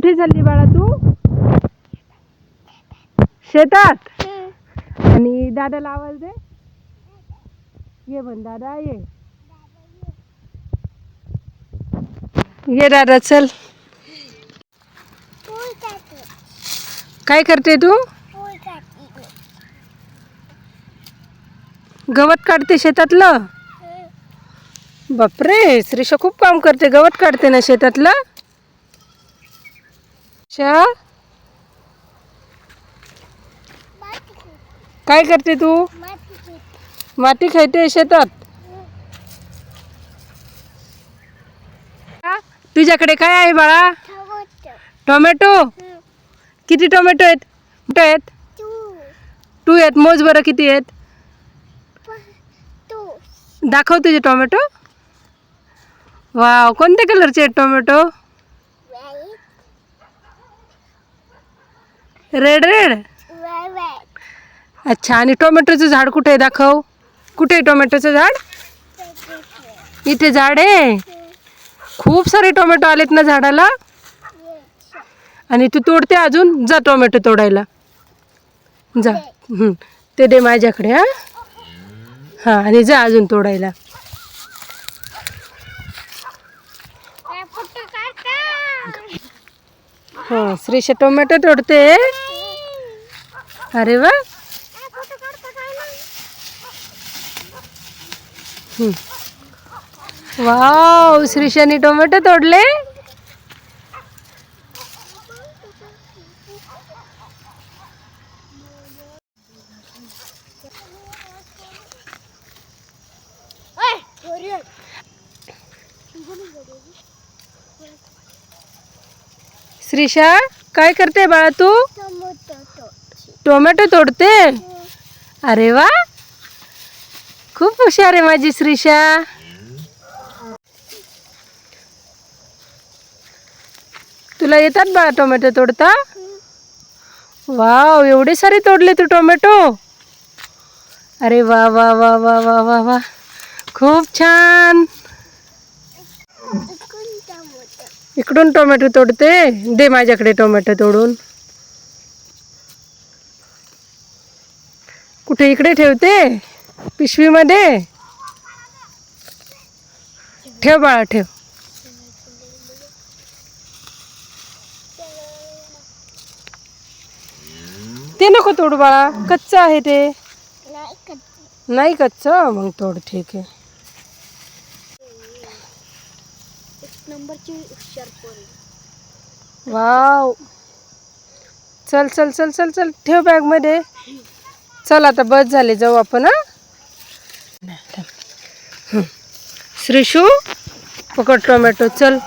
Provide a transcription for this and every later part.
कुठे चालली बाळा तू? शेतात? आणि दादाला आवाज दे. ये पण दादा ये. ये दादा चल. काय करते तू? गवत काढते शेतातलं? बापरे श्रीषा खूप काम करते गवत काढते ना शेतातलं? काय करते तू? माती खेळते शेतात? तुझ्याकडे काय आहे बाळा? टोमॅटो? किती टोमॅटो आहेत? कुठे आहेत? टू आहेत मोज बरं किती आहेत? दाखव तुझे टोमॅटो. वाव कोणत्या कलरचे आहेत टोमॅटो? रेड रेड अच्छा आणि टोमॅटोचं झाड कुठे आहे दाखव. कुठे आहे टोमॅटोचं झाड? इथे झाड आहे. खूप सारे टोमॅटो आलेत ना झाडाला. आणि तू तोडते अजून? जा टोमॅटो तोडायला. जा. ते दे माझ्याकडे हा. हां आणि जा अजून तोडायला. हो श्रीषा टोमॅटो तोडते. अरे वा. वाव श्रीषाने टोमॅटो तोडले. श्रीशा काय करते बाळा तू? टोमॅटो तोडते? अरे वा. खूप हुशार आहे माझी श्रीषा तुला येतात बाळा टोमॅटो तोडता? वाव एवढे सारे तोडले तू टोमॅटो. अरे वा वा वा वा वा वा वा. खूप छान. इकडून टोमॅटो तोडते? दे माझ्याकडे टोमॅटो तोडून. कुठे इकडे ठेवते? पिशवीमध्ये? ठेव बाळा ठेव. ते नको तोड बाळा. कच्चं आहे ते. नाही कच्चं. मग तोड ठीक आहे. वाव. चल चल चल चल चल. ठेव बॅगमध्ये चल आता बस झाले जाऊ आपण हा. श्रीशू पकड टोमॅटो चल.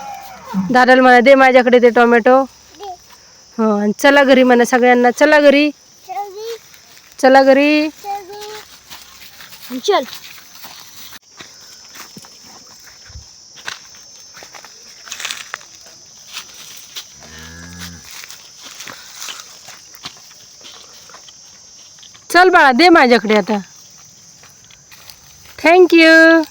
दादाला म्हणा दे माझ्याकडे ते टोमॅटो. हो आणि चला घरी म्हणा सगळ्यांना. चला घरी. चला. घरी. चल. चल बाळा दे माझ्याकडे आता. थँक्यू